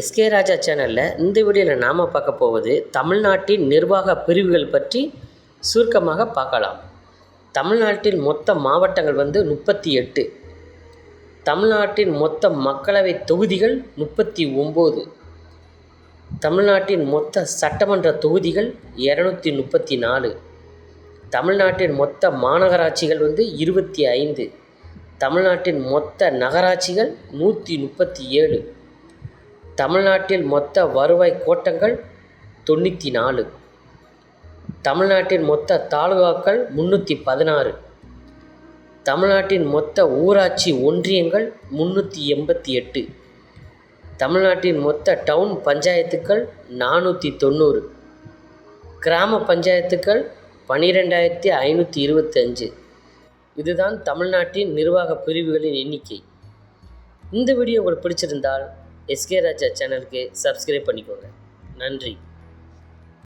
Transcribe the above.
SK ராஜா சேனலில் இந்த வீடியோவில் நாம் பார்க்க போவது தமிழ்நாட்டின் நிர்வாக பிரிவுகள் பற்றி சுருக்கமாக பார்க்கலாம். தமிழ்நாட்டில் மொத்த மாவட்டங்கள் வந்து முப்பத்தி எட்டு. தமிழ்நாட்டின் மொத்த மக்களவை தொகுதிகள் முப்பத்தி ஒம்பது. தமிழ்நாட்டின் மொத்த சட்டமன்ற தொகுதிகள் இரநூத்தி முப்பத்தி நாலு. தமிழ்நாட்டின் மொத்த மாநகராட்சிகள் வந்து இருபத்தி ஐந்து. தமிழ்நாட்டின் மொத்த நகராட்சிகள் நூற்றி முப்பத்தி ஏழு. தமிழ்நாட்டில் மொத்த வருவாய் கோட்டங்கள் தொண்ணூற்றி நாலு தமிழ்நாட்டின் மொத்த தாலுகாக்கள் முந்நூற்றி பதினாறு தமிழ்நாட்டின் மொத்த ஊராட்சி ஒன்றியங்கள் முந்நூற்றி எண்பத்தி எட்டு தமிழ்நாட்டின் மொத்த டவுன் பஞ்சாயத்துக்கள் நானூற்றி தொண்ணூறு கிராம பஞ்சாயத்துக்கள் பன்னிரெண்டாயிரத்தி ஐநூற்றி இருபத்தஞ்சு இதுதான் தமிழ்நாட்டின் நிர்வாக பிரிவுகளின் எண்ணிக்கை. இந்த வீடியோ உங்களுக்கு பிடிச்சிருந்தால் எஸ்கே ராஜா சேனலுக்கு சப்ஸ்கிரைப் பண்ணிக்கோங்க. நன்றி.